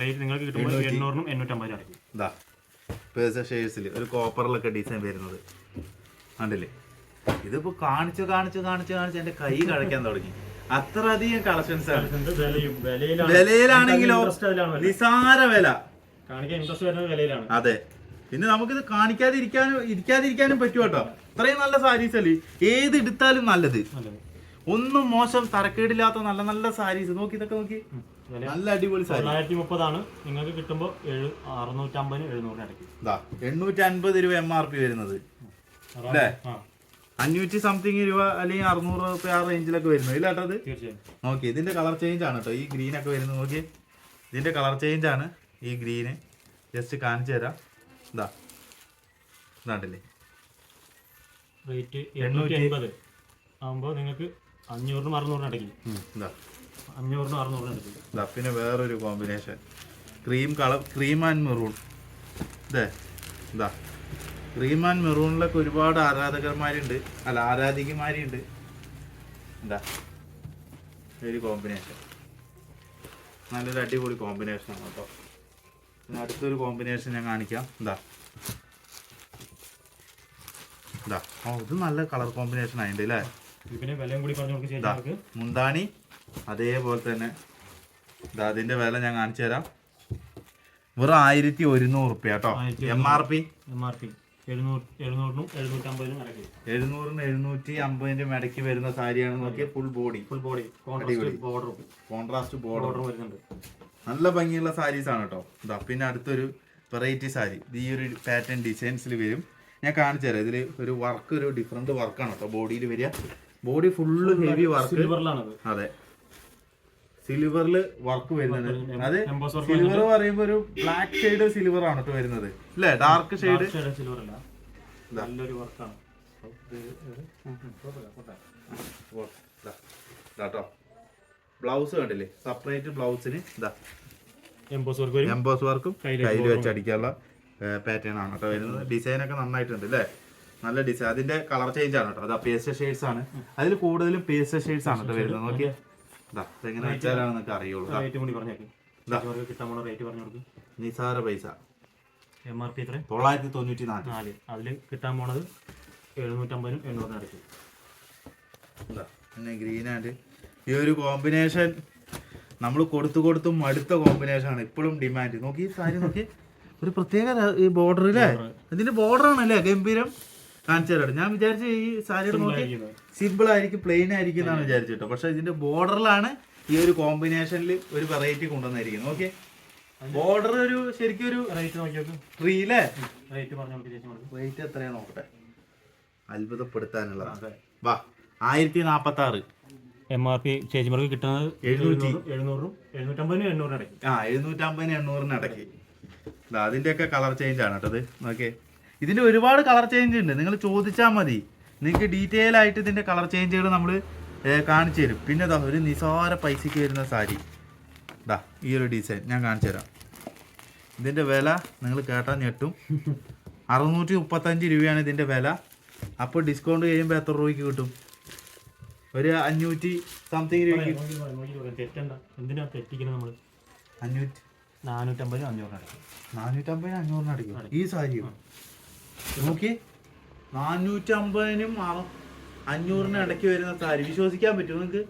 റേറ്റ് നിങ്ങൾക്ക് കിട്ടുമ്പോൾ എണ്ണൂറിനും എണ്ണൂറ്റമ്പതിനും അടയ്ക്കും ഇതാ പേഴ്സ ഷെയ്ഡ്സിൽ ഒരു കോപ്പറിലൊക്കെ ഡിസൈൻ വരുന്നത്. കണ്ടില്ലേ? ഇതിപ്പോ കാണിച്ചു കാണിച്ചു കാണിച്ചു കാണിച്ച് എന്റെ കൈ കഴിക്കാൻ തുടങ്ങി. അത്രയധികം കളക്ഷൻസ് ആണ്. വിലയിലാണെങ്കിലോ. നിസാര വില. അതെ. പിന്നെ നമുക്കിത് കാണിക്കാതിരിക്കാനും ഇരിക്കാതിരിക്കാനും പറ്റും കേട്ടോ. ഇത്രയും നല്ല സാരീസ് അല്ലേ? ഏത് എടുത്താലും നല്ലത്. ഒന്നും മോശം തരക്കേടില്ലാത്ത നല്ല നല്ല സാരീസ്. നോക്കി ഇതൊക്കെ നോക്കി. നല്ല അടിപൊളി സാരി. തൊള്ളായിരത്തി മുപ്പതാണ് നിങ്ങൾക്ക് കിട്ടുമ്പോൾ ഏഴ് അറുന്നൂറ്റമ്പതിന് എഴുന്നൂറിന് ഇതാ എണ്ണൂറ്റി അൻപത് രൂപ എം ആർ പി വരുന്നത്. അതാണ്- അല്ലേ? ആ. അഞ്ഞൂറ്റി സംതിങ് രൂപ അല്ലെങ്കിൽ അറുന്നൂറ് രൂപ ആ റേഞ്ചിലൊക്കെ വരുന്നത്. ഇല്ല കേട്ടോ അത്? തീർച്ചയായും. നോക്കി ഇതിന്റെ കളർ ചേഞ്ച് ആണ് കേട്ടോ. ഈ ഗ്രീൻ ഒക്കെ വരുന്നത് നോക്കി. ഇതിന്റെ കളർ ചേഞ്ച് ആണ് ഈ ഗ്രീന് ജസ്റ്റ് കാണിച്ചു തരാം. ഇതാ ഇതാണ്ടല്ലേ? റേറ്റ് എണ്ണൂറ്റി അൻപത്. ആകുമ്പോൾ നിങ്ങൾക്ക് അഞ്ഞൂറിനും അറുന്നൂറിനും ഇടയ്ക്ക്. ഇതാ. അഞ്ഞൂറിനും അറുന്നൂറിനും ഇടയ്ക്ക്. ഇതാ പിന്നെ വേറൊരു combination cream colour cream and maroon ഇതേ ഇതാ. ക്രീം ആൻഡ് മെറൂണിലൊക്കെ ഒരുപാട് ആരാധകന്മാരുണ്ട്. അല്ല ആരാധികമാരുണ്ട് എന്താ ഒരു കോമ്പിനേഷൻ നല്ലൊരു അടിപൊളി കോമ്പിനേഷനാണ് കേട്ടോ. പിന്നെ അടുത്തൊരു കോമ്പിനേഷൻ ഞാൻ കാണിക്കാം. എന്താ ഇതാ. ഓ ഇത് നല്ല കളർ കോമ്പിനേഷൻ ആയിട്ടുണ്ട് അല്ലേ ഇതിന് വിലയും കൂടി പറഞ്ഞു കൊടുക്കുക ചേച്ചി മുന്താണി അതേപോലെ തന്നെ ഇതാ അതിന്റെ വില ഞാൻ കാണിച്ചു തരാം. വെറും ആയിരത്തി ഒരുന്നൂറ് റുപ്യ കേട്ടോ. M R P M R P എഴുന്നൂറ് എഴുന്നൂറിനും എഴുന്നൂറ്റി അമ്പതിന്റെ ഇടയ്ക്ക് വരുന്ന സാരിയാണ് നോക്കിയ ഫുൾ ബോഡി ഫുൾ ബോഡി. ബോർഡറും കോൺട്രാസ്റ്റ് ബോർഡർ വരുന്നുണ്ട്. നല്ല ഭംഗിയുള്ള സാരീസ് ആണ് കേട്ടോ. ഇതാ പിന്നെ അടുത്തൊരു വെറൈറ്റി സാരി ഈ ഒരു പാറ്റേൺ ഡിസൈൻസിൽ വരും. ഞാൻ കാണിച്ചു തരാം. ഇതിൽ ഒരു വർക്ക് ഒരു ഡിഫറെന്റ് വർക്കാണ് കേട്ടോ. ബോഡിയിൽ വരിക. Body full heavy work. അതെ. സിൽവറിൽ വർക്ക് വരുന്നത്. അത് സിൽവർ പറയുമ്പോ ഒരു ബ്ലാക്ക് ഷെയ്ഡ് സിൽവർ ആണ് കേട്ടോ വരുന്നത് അല്ലേ ഡാർക്ക് ഷെയ്ഡ് സിൽവർ അല്ല നല്ലൊരു വർക്കാണ്. കേട്ടോ ബ്ലൗസ് കണ്ടില്ലേ? സെപ്പറേറ്റ് ബ്ലൗസിന് ഇതാ. എംബോസ് വർക്ക് കയ്യിൽ വെച്ച് അടിക്കാനുള്ള പാറ്റേൺ ആണ് കേട്ടോ വരുന്നത്. ഡിസൈൻ ഒക്കെ നന്നായിട്ടുണ്ട് അല്ലേ നല്ല ഡിസൈൻ അതിന്റെ കളർ ചേഞ്ച് ആണ് കേട്ടോ. അതാ പേസ്റ്റ് ഷെയ്ഡ്സ് ആണ്. അതിൽ കൂടുതലും പേസ്റ്റ് ഷെയ്ഡ്സ് ആണ് കേട്ടോ വരുന്നത്. നോക്കിയാ. ഇതാ ഇതെങ്ങനെ വെച്ചാലാണ് നിങ്ങൾക്ക് അറിയുള്ളൂ. നിസാര പൈസ. എം ആർ പി തൊള്ളായിരത്തി തൊണ്ണൂറ്റി നാല്. അതിൽ കിട്ടാൻ പോണത് എഴുന്നൂറ്റമ്പതിനും എണ്ണൂറിനും അടയ്ക്കും ഇതാ, പിന്നെ ഗ്രീൻ ആൻഡ് ഈ ഒരു കോമ്പിനേഷൻ നമ്മൾ കൊടുത്തു കൊടുത്തും അടുത്ത കോമ്പിനേഷൻ ആണ് ഇപ്പോഴും ഡിമാൻഡ് നോക്കി ഈ സാരി നോക്കി. ഒരു പ്രത്യേക ഈ ബോർഡർ അല്ലേ? ഇതിന്റെ ബോർഡർ ആണല്ലേ ഗംഭീരം? കാണിച്ചു തരാം ഞാൻ വിചാരിച്ച ഈ സാരിയുടെ നോക്കി സിമ്പിൾ ആയിരിക്കും പ്ലെയിൻ ആയിരിക്കും. എന്നാണ് വിചാരിച്ചിട്ടോ. പക്ഷെ ഇതിന്റെ ബോർഡറിലാണ് ഈ ഒരു കോമ്പിനേഷനിൽ ഒരു വെറൈറ്റി കൊണ്ടുവന്നിരിക്കുന്നത്. ഓക്കെ ബോർഡർ ഒരു ശരിക്കും ഒരു റേറ്റ് ട്രീയിലെ റേറ്റ് പറഞ്ഞു റേറ്റ് എത്രയാ നോക്കട്ടെ. അത്ഭുതപ്പെടുത്താനുള്ള അതെ. വാ ആയിരത്തി നാപ്പത്തി ആറ് എം ആർ പി ചേച്ചിമാർക്ക് കിട്ടുന്നത് എഴുന്നൂറ്റി. എഴുന്നൂറും എഴുന്നൂറും എഴുന്നൂറ്റമ്പതിനും എണ്ണൂറിനും ആ എഴുന്നൂറ്റമ്പതിന് എണ്ണൂറിന് ഇടയ്ക്ക്. ഒക്കെ അതിന്റെയൊക്കെ കളർ ചേഞ്ച് ആണ് കേട്ടത് ഓക്കെ ഇതിന്റെ ഒരുപാട് കളർ ചേഞ്ച് ഉണ്ട്. നിങ്ങൾ ചോദിച്ചാൽ മതി. നിങ്ങൾക്ക് ഡീറ്റെയിൽ ആയിട്ട് ഇതിന്റെ കളർ ചേഞ്ചുകൾ നമ്മൾ കാണിച്ചു തരും. പിന്നെ ദാ ഒരു നിസാര പൈസയ്ക്ക് വരുന്ന സാരി. ദാ ഈ ഒരു ഡിസൈൻ ഞാൻ കാണിച്ചു തരാം. ഇതിന്റെ വില നിങ്ങൾ കേട്ടാൽ ഞെട്ടും. അറുന്നൂറ്റി മുപ്പത്തഞ്ച് രൂപയാണ് ഇതിന്റെ വില. അപ്പോൾ ഡിസ്കൗണ്ട് കഴിയുമ്പോൾ എത്ര രൂപയ്ക്ക് കിട്ടും? ഒരു അഞ്ഞൂറ്റി സംതിങ് രൂപയ്ക്ക്. അഞ്ഞൂറ്റി നാനൂറ്റമ്പതിനും അഞ്ഞൂറിനടക്കും അടയ്ക്കും. അഞ്ഞൂറിനടക്കും ഈ സാരിയോ? നോക്കി. നാനൂറ്റമ്പതിനും അറ- അഞ്ഞൂറിന് ഇടയ്ക്ക് വരുന്ന സാരി. വിശ്വസിക്കാൻ പറ്റുമോ നിങ്ങൾക്ക്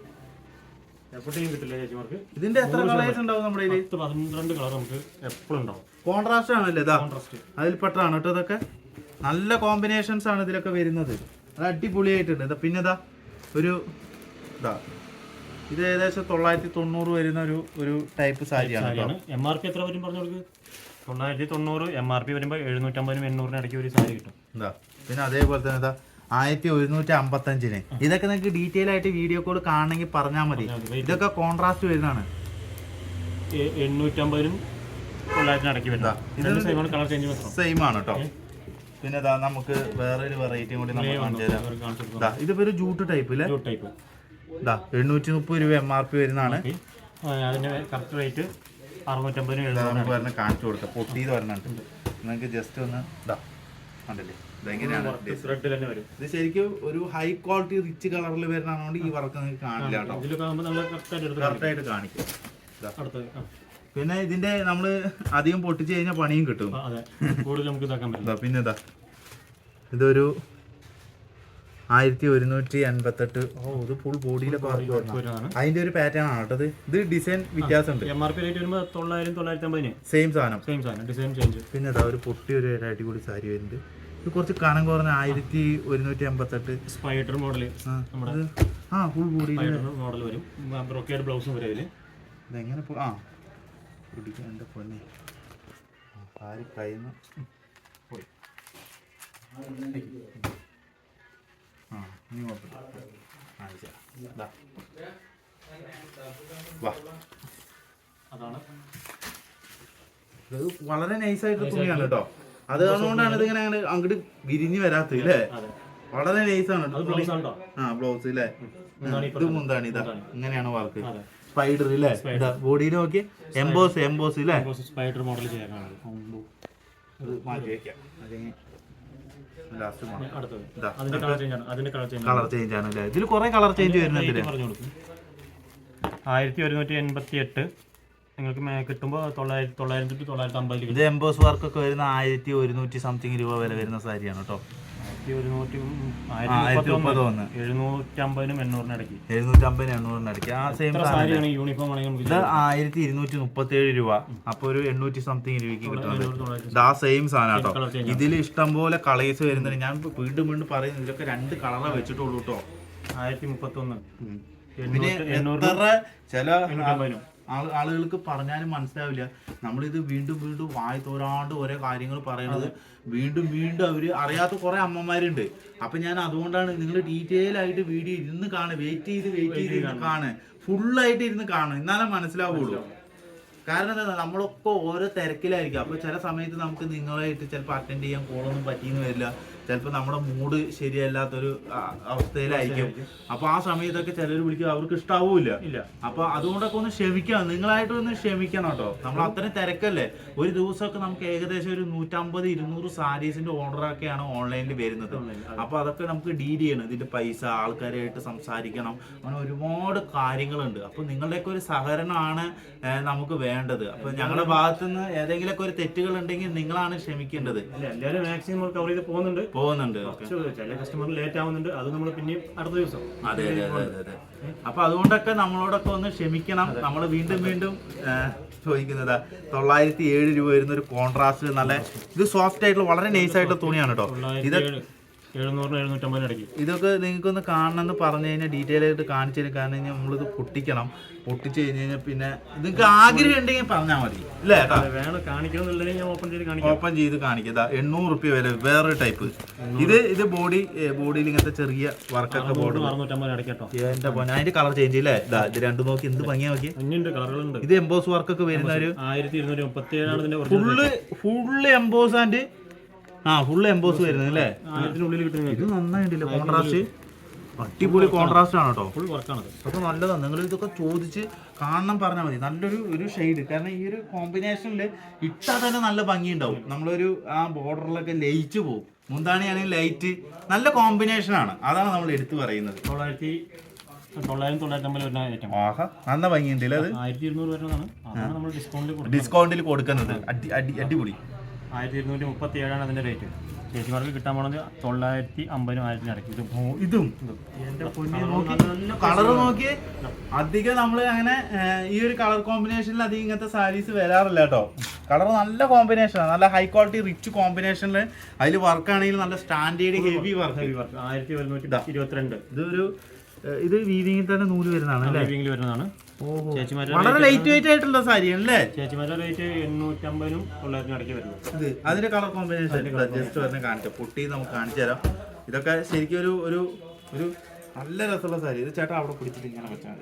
എപ്പോഴത്തേക്കും കിട്ടില്ല ചേച്ചിമാർക്ക്. ഇതിന്റെ എത്ര കളേഴ്സ് ഉണ്ടാവും നമ്മുടെ കയ്യിൽ? പത്ത് പന്ത്രണ്ട് കളർ നമുക്ക് എപ്പോഴും ഉണ്ടാവും. കോൺട്രാസ്റ്റ് ആണല്ലേ ഇതാ? കോൺട്രാസ്റ്റ് അതിൽപ്പെട്ടാണ് കേട്ടോ ഇതൊക്കെ. നല്ല കോമ്പിനേഷൻസ് ആണ് ഇതിലൊക്കെ വരുന്നത്. അത് അടിപൊളിയായിട്ടുണ്ട്. ഇതാ പിന്നെ ഇതാ ഒരു ഇതാ. ഇത് ഏകദേശം തൊള്ളായിരത്തി തൊണ്ണൂറ് വരുന്ന ഒരു ഒരു ടൈപ്പ് സാരിയാണ് എം ആർ പി എത്ര വരും പറഞ്ഞു കൊടുക്ക്? തൊള്ളായിരത്തി തൊണ്ണൂറ് എം ആർ പി വരുമ്പോൾ എഴുന്നൂറ്റമ്പതിനും എണ്ണൂറിനും ഇടയ്ക്ക് ഒരു സാരി കിട്ടും. എന്താ? പിന്നെ അതേപോലെ തന്നെ ഇതാ ആയിരത്തി ഒരുന്നൂറ്റി അമ്പത്തഞ്ചിന് ഇതൊക്കെ നിങ്ങൾക്ക് ഡീറ്റെയിൽ ആയിട്ട് വീഡിയോ കോൾ കാണണമെങ്കിൽ പറഞ്ഞാൽ മതി. ഇതൊക്കെ കോൺട്രാസ്റ്റ് വരുന്നതാണ്. എണ്ണൂറ്റമ്പതിനും തൊള്ളായിരത്തിന് ഇടയ്ക്ക് സെയിം ആണ് കേട്ടോ പിന്നെ ഇതാ നമുക്ക് ഒരു വെറൈറ്റി കൂടി നമ്മൾ കാണിച്ചു തരാം. ഇതിപ്പോ ഒരു ജൂട്ട് ടൈപ്പ് അല്ലേ ടൈപ്പ് ഇതാ എണ്ണൂറ്റി മുപ്പത് രൂപ എം ആർ പി വരുന്നതാണ്. അതിന്റെ കറക്റ്റ് റേറ്റ് അറുന്നൂറ്റമ്പതിനും പറഞ്ഞ കാണിച്ചു കൊടുക്കാം. പൊട്ടിയത് പറഞ്ഞിട്ട് നിങ്ങൾക്ക് ജസ്റ്റ് ഒന്ന് ഇതാ കണ്ടില്ലേ? ഇതെങ്ങനെയാണ് ത്രെഡിൽ തന്നെ വരും. ഇത് ശരിക്കും ഒരു ഹൈ ക്വാളിറ്റി റിച്ച് കളറിൽ വരുന്നതുകൊണ്ട് ഈ വർക്ക് നിങ്ങൾക്ക് കാണില്ല കേട്ടോ. കറക്റ്റായിട്ട് കാണിക്കും. പിന്നെ ഇതിന്റെ നമ്മൾ അധികം പൊട്ടിച്ചു കഴിഞ്ഞാൽ പണിയും കിട്ടും. ആ, അതെ. കൂടുതൽ നമുക്ക് ഇതാക്കാൻ പറ്റില്ല. ഇതാ പിന്നെ ഇതാ. ഇതൊരു ആയിരത്തി ഒരുന്നൂറ്റി അൻപത്തെട്ട് ഓ ഇത് ഫുൾ ബോഡിയിലൊക്കെ വരുന്ന അതിന്റെ ഒരു പാറ്റേൺ ആണ് കേട്ടത് ഇത്. ഡിസൈൻ വ്യത്യാസമുണ്ട് എം ആർ പി റേറ്റ് വരുമ്പോൾ തൊള്ളായിരം തൊള്ളായിരത്തി അമ്പതിന് സെയിം സാധനം. സെയിം സാധനം. ഡിസൈൻ ചേഞ്ച് പിന്നെ ഒരു പൊട്ടി ഒരു അടിപൊളി സാരി വരുന്നുണ്ട്. ഇത് കുറച്ച് കനം കുറഞ്ഞ ആയിരത്തി ഒരുന്നൂറ്റി അമ്പത്തെട്ട് സ്പൈഡർ മോഡൽ ആ ഫുൾ ബോഡി മോഡൽ വരും. ബ്രോക്കേഡ് ബ്ലൗസും വരും അതിൽ ഇതെങ്ങനെ ആ പിടിക്കാൻ എന്റെ പൊന്നെ. സാരി കയ്യുന്ന. പോയി ആ ഇനി കുഴപ്പമില്ല. കാണിച്ചു തരാം. വാ. അതാണ്. ഇത് വളരെ നൈസായിട്ട് തുണിയാണ് കേട്ടോ. അത് അതുകൊണ്ടാണ് ഇതിങ്ങനെ അങ്ങനെ അങ്ങോട്ട് വിരിഞ്ഞ് വരാത്തത് അല്ലേ വളരെ നൈസാണ് ആ ബ്ലൗസ് അല്ലേ ഇത് മുന്താണ്. ഇതാ ഇങ്ങനെയാണ് വർക്ക്. സ്പൈഡർ അല്ലേ ഇതാ ബോഡിയിൽ നോക്കി. എംബോസ് എംബോസ് അല്ലേ സ്പൈഡർ മോഡൽ ചെയ്യാനാണ്. മാറ്റി വെക്കാം ലാസ്റ്റ് അടുത്തത് ഇതാ. അതിന്റെ കളർ ചേഞ്ച് ആണ്. അതിന്റെ കളർ ചേഞ്ച് കളർ ചേഞ്ച് ആണ് അല്ലേ? ഇതിൽ കുറെ കളർ ചേഞ്ച് വരുന്നുണ്ട് ആയിരത്തി ഒരുന്നൂറ്റി എൺപത്തി എട്ട് നിങ്ങൾക്ക് കിട്ടുമ്പോൾ തൊള്ളായിരത്തി തൊള്ളായിരത്തി തൊള്ളായിരത്തി അമ്പതിൽ ഇത് എംബോസ് വർക്കൊക്കെ വരുന്ന ആയിരത്തി ഒരുന്നൂറ്റി സംതിങ് രൂപ വരെ വരുന്ന സാരിയാണ് കേട്ടോ. ആയിരത്തി ഒരുന്നൂറ്റി ആയിരത്തി എഴുന്നൂറ്റമ്പതിനും എണ്ണൂറിനും ഇടയ്ക്ക്. എണ്ണൂറിന് ആ സെയിം യൂണിഫോം ആണെങ്കിൽ നമുക്ക് ഇത് ആയിരത്തി ഇരുന്നൂറ്റി മുപ്പത്തി ഏഴ് രൂപ അപ്പൊ ഒരു എണ്ണൂറ്റി സംതിങ് രൂപയ്ക്ക് കിട്ടുന്നത് ആ സെയിം സാധനം കേട്ടോ. ഇതിൽ ഇഷ്ടംപോലെ കളേഴ്സ് വരുന്നുണ്ട്. ഞാൻ വീണ്ടും വീണ്ടും പറയുന്നു ഇതിലൊക്കെ രണ്ട് കളറ വെച്ചിട്ടുള്ളൂ കേട്ടോ. ആയിരത്തി മുപ്പത്തൊന്ന് പിന്നെ എണ്ണൂറ് ചില ആളുകൾക്ക് പറഞ്ഞാലും മനസ്സിലാവില്ല. നമ്മളിത് വീണ്ടും വീണ്ടും വായി തോരാണ്ട് ഓരോ കാര്യങ്ങൾ പറയുന്നത് വീണ്ടും വീണ്ടും അവർ അറിയാത്ത കുറെ അമ്മമാരുണ്ട്. അപ്പൊ ഞാൻ അതുകൊണ്ടാണ് നിങ്ങൾ ഡീറ്റെയിൽ ആയിട്ട് വീഡിയോ ഇരുന്ന് കാണുക. വെയിറ്റ് ചെയ്ത് വെയിറ്റ് ചെയ്ത് ഇരുന്ന് കാണുക. ഫുള്ളായിട്ട് ഇരുന്ന് കാണുക. എന്നാലേ മനസ്സിലാവുള്ളൂ. കാരണം എന്താ? നമ്മളൊക്കെ ഓരോ തിരക്കിലായിരിക്കും. അപ്പൊ ചില സമയത്ത് നമുക്ക് നിങ്ങളായിട്ട് ചിലപ്പോൾ അറ്റൻഡ് ചെയ്യാൻ കോളൊന്നും പറ്റിയെന്ന് വരില്ല. ചിലപ്പോൾ നമ്മുടെ മൂഡ് ശരിയല്ലാത്തൊരു അവസ്ഥയിലായിരിക്കും. അപ്പൊ ആ സമയത്തൊക്കെ ചിലർ വിളിക്കുക അവർക്ക് ഇഷ്ടാവൂല ഇല്ല. അപ്പൊ അതുകൊണ്ടൊക്കെ ഒന്ന് ക്ഷമിക്കണം. നിങ്ങളായിട്ട് ഒന്ന് ക്ഷമിക്കണം കേട്ടോ. നമ്മൾ അത്രയും തിരക്കല്ലേ? ഒരു ദിവസമൊക്കെ നമുക്ക് ഏകദേശം ഒരു നൂറ്റമ്പത് ഇരുന്നൂറ് സാരീസിന്റെ ഓർഡറൊക്കെയാണ് ഓൺലൈനിൽ വരുന്നത്. അപ്പൊ അതൊക്കെ നമുക്ക് ഡീൽ ചെയ്യണം. ഇതിന്റെ പൈസ ആൾക്കാരായിട്ട് സംസാരിക്കണം. അങ്ങനെ ഒരുപാട് കാര്യങ്ങളുണ്ട്. അപ്പൊ നിങ്ങളുടെയൊക്കെ ഒരു സഹകരണമാണ് നമുക്ക് വേണ്ടത്. അപ്പൊ ഞങ്ങളുടെ ഭാഗത്തുനിന്ന് ഏതെങ്കിലുമൊക്കെ ഒരു തെറ്റുകൾ ഉണ്ടെങ്കിൽ നിങ്ങളാണ് ക്ഷമിക്കേണ്ടത്. അല്ല എല്ലാവരും മാക്സിമം കവർ ചെയ്ത് പോകുന്നുണ്ട്. പോകുന്നുണ്ട് ചില കസ്റ്റമർ ലേറ്റ് ആവുന്നുണ്ട്. അത് നമ്മൾ പിന്നെയും അടുത്ത ദിവസം അതെ അതെ അതെ അതെ. അപ്പൊ അതുകൊണ്ടൊക്കെ നമ്മളോടൊക്കെ ഒന്ന് ക്ഷമിക്കണം. നമ്മൾ വീണ്ടും വീണ്ടും ചോദിക്കുന്നതാ തൊള്ളായിരത്തി ഏഴ് രൂപ വരുന്ന ഒരു കോൺട്രാസ്റ്റ് നല്ല ഇത് സോഫ്റ്റ് ആയിട്ടുള്ള വളരെ നൈസ് ആയിട്ടുള്ള തുണിയാണ് കേട്ടോ ഇത് എഴുന്നൂറിന് എഴുന്നൂറ്റമ്പതിന് ഇടയ്ക്ക്. ഇതൊക്കെ നിങ്ങൾക്കൊന്ന് കാണണമെന്ന് പറഞ്ഞു കഴിഞ്ഞാൽ ഡീറ്റെയിൽ ആയിട്ട് കാണിച്ചു തരും. കാരണം കഴിഞ്ഞാൽ നമ്മളിത് പൊട്ടിക്കണം. പൊട്ടിച്ച് കഴിഞ്ഞ് കഴിഞ്ഞാൽ പിന്നെ നിങ്ങൾക്ക് ആഗ്രഹം ഉണ്ടെങ്കിൽ പറഞ്ഞാൽ മതി. അല്ലേ വേണം ഞാൻ ഓപ്പൺ ചെയ്ത് കാണിക്കാം. ഓപ്പൺ ചെയ്ത് കാണിക്കുക എണ്ണൂറ് റുപ്യ വില വേറെ ടൈപ്പ് ഇത് ഇത് ബോഡി ബോഡിയിൽ ഇങ്ങനത്തെ ചെറിയ വർക്കൊക്കെ ബോർഡ് എന്റെ പൊന്നെ? അതിന്റെ കളർ ചേഞ്ച് ഇല്ലേ ഇതാ ഇത് രണ്ടു നോക്കി എന്ത് ഭംഗിയാ നോക്കി ഇത് എംബോസ് വർക്കൊക്കെ വരുന്ന ഒരു ആയിരത്തി ഇരുന്നൂറ്റി മുപ്പത്തി ഏഴാണ് ഫുള്ള് ഫുള്ള് എംബോസ് ആൻഡ് ആ ഫുള്ള് എംബോസ് വരുന്നത് അല്ലേ? ഇത് നന്നായിട്ടില്ല കോൺട്രാസ്റ്റ് അടിപൊളി കോൺട്രാസ്റ്റ് ആണ്. കേട്ടോ ഫുൾ വർക്കാണ് അപ്പൊ നല്ലതാണ് നിങ്ങൾ ഇതൊക്കെ ചോദിച്ച് കാണണം പറഞ്ഞാൽ മതി. നല്ലൊരു ഒരു ഷെയ്ഡ് കാരണം ഈ ഒരു കോമ്പിനേഷനിൽ ഇട്ടാൽ തന്നെ നല്ല ഭംഗിയുണ്ടാവും. നമ്മളൊരു ആ ബോർഡറിലൊക്കെ ലയിച്ചു പോകും മുന്താണിയാണെങ്കിൽ ലൈറ്റ് നല്ല കോമ്പിനേഷൻ ആണ്. അതാണ് നമ്മൾ എടുത്തു പറയുന്നത്. തൊള്ളായിരത്തി നല്ല ഭംഗിയുണ്ടല്ലേ അത്? ഡിസ്കൗണ്ടിൽ കൊടുക്കുന്നത്. അടിപൊളി. ആയിരത്തി ഇരുന്നൂറ്റി മുപ്പത്തി ഏഴാണ് അതിന്റെ റേറ്റ് ചേച്ചിമാർക്ക് കിട്ടാൻ പോണത് തൊള്ളായിരത്തി അമ്പതിനും ആയിരത്തി ഇടയ്ക്ക് ഇത്. ഇതും. കളർ നോക്കി. അധികം നമ്മൾ അങ്ങനെ ഈ ഒരു കളർ കോമ്പിനേഷനിൽ അധികം ഇങ്ങനത്തെ സാരീസ് വരാറില്ല കേട്ടോ. കളർ നല്ല കോമ്പിനേഷനാണ് നല്ല ഹൈ ക്വാളിറ്റി റിച്ച് കോമ്പിനേഷനിൽ അതിൽ വർക്ക് ആണെങ്കിൽ നല്ല standard heavy work heavy work ആയിരത്തി ഒരുന്നൂറ്റി ഇരുപത്തിരണ്ട് ഇതൊരു ഇത് വീവിങ്ങിൽ തന്നെ നൂൽ വരുന്നതാണ് വീവിങ്ങിൽ വരുന്നതാണ്. വളരെ ലൈറ്റ് വെയിറ്റ് ആയിട്ടുള്ള സാരിയാണ് അല്ലേ ചേച്ചിമാരുടെ റേറ്റ് എണ്ണൂറ്റമ്പതിനും തൊള്ളായിരത്തിനും ഇടയ്ക്ക് വരുന്നത്. ഇത് അതിന്റെ കളർ കോമ്പിനേഷൻ ജസ്റ്റ് പറഞ്ഞ കാണിക്കാം പൊട്ടി നമുക്ക് കാണിച്ചു തരാം. ഇതൊക്കെ ശരിക്കും ഒരു ഒരു ഒരു നല്ല രസമുള്ള സാരി. ഇത് ചേട്ടാ അവിടെ പിടിച്ചിട്ട് ഇങ്ങനെ വെച്ചാൽ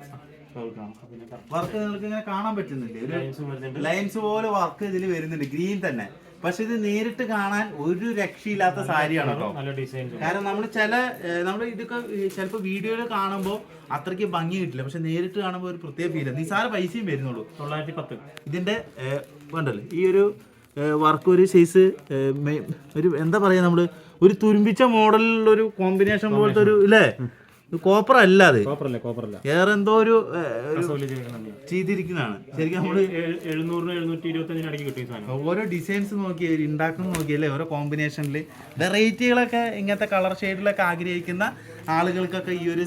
വർക്ക് നിങ്ങൾക്ക് ഇങ്ങനെ കാണാൻ പറ്റുന്നില്ലേ? ഒരു ലൈൻസും ലൈൻസ് പോലെ വർക്ക് ഇതിൽ വരുന്നുണ്ട്. ഗ്രീൻ തന്നെ. പക്ഷെ ഇത് നേരിട്ട് കാണാൻ ഒരു രക്ഷയില്ലാത്ത സാരിയാണ് കേട്ടോ. കാരണം നമ്മൾ ചില നമ്മൾ ഇതൊക്കെ ചിലപ്പോൾ വീഡിയോയിൽ കാണുമ്പോൾ അത്രയ്ക്ക് ഭംഗി കിട്ടില്ല. പക്ഷെ നേരിട്ട് കാണുമ്പോൾ ഒരു പ്രത്യേക ഫീൽ നിസാര പൈസയും വരുന്നുള്ളൂ. തൊള്ളായിരത്തി പത്ത് ഇതിന്റെ ഏഹ്, വേണ്ടല്ലോ ഈ ഒരു വർക്ക് ഒരു സൈസ് ഒരു എന്താ പറയാ നമ്മൾ? ഒരു തുരുമ്പിച്ച മോഡലിലുള്ള ഒരു കോമ്പിനേഷൻ പോലത്തെ ഒരു ഇല്ലേ? കോപ്പർ അല്ല അത്. കോപ്പറല്ല കോപ്പറല്ല വേറെ എന്തോ ഒരു ചെയ്തിരിക്കുന്നതാണ്. ശരിക്കും എഴുന്നൂറിന് എഴുന്നൂറ്റി ഇടയ്ക്ക് സാധനം. ഓരോ ഡിസൈൻസ് നോക്കി ഉണ്ടാക്കുന്ന നോക്കിയല്ലേ ഓരോ കോമ്പിനേഷനിൽ വെറൈറ്റികളൊക്കെ ഇങ്ങനത്തെ കളർ ഷെയ്ഡിലൊക്കെ ആഗ്രഹിക്കുന്ന ആളുകൾക്കൊക്കെ ഈ ഒരു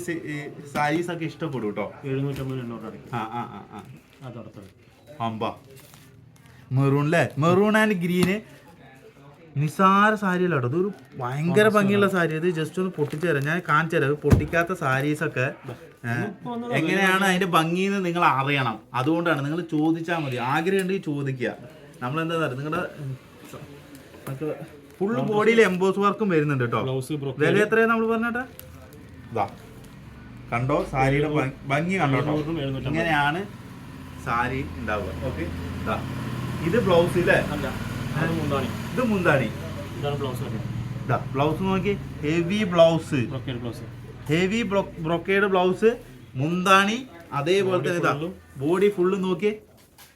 സാരീസ് ഒക്കെ ഇഷ്ടപ്പെടും കേട്ടോ എഴുന്നൂറ്റമ്പത് എണ്ണൂറ് ആ ആ ആ അമ്പ. മെറൂൺ അല്ലേ മെറൂൺ ആൻഡ് ഗ്രീന് നിസാര സാരി അല്ല കേട്ടോ ഇതൊരു ഭയങ്കര ഭംഗിയുള്ള സാരി. ഇത് ജസ്റ്റ് ഒന്ന് പൊട്ടിച്ചു തരാം. ഞാൻ കാണിച്ചു തരാം. പൊട്ടിക്കാത്ത സാരീസൊക്കെ എങ്ങനെയാണ് അതിന്റെ ഭംഗി എന്ന് നിങ്ങൾ അറിയണം. അതുകൊണ്ടാണ് നിങ്ങൾ ചോദിച്ചാൽ മതി. ആഗ്രഹം ഉണ്ടെങ്കിൽ ചോദിക്കുക നമ്മൾ എന്താ പറയുക നിങ്ങളുടെ ഫുള്ള് ബോഡിയിൽ എംബോസ് വർക്കും വരുന്നുണ്ട് കേട്ടോ. വില എത്രയാണ് നമ്മൾ പറഞ്ഞേട്ടാ ഇതാ കണ്ടോ? സാരിയുടെ ഭംഗി- കണ്ടോ ഇങ്ങനെയാണ് സാരി ഉണ്ടാവുക. ഓക്കെ ഇത് ബ്ലൗസ് ഇല്ലേ മുന്താണി ഇത് മുന്താണി ബ്ലൗസ് നോക്കി. Heavy blouse heavy brocade blouse മുന്താണി അതേപോലെ തന്നെ ഇതാ ബോഡി ഫുള്ള് നോക്കി.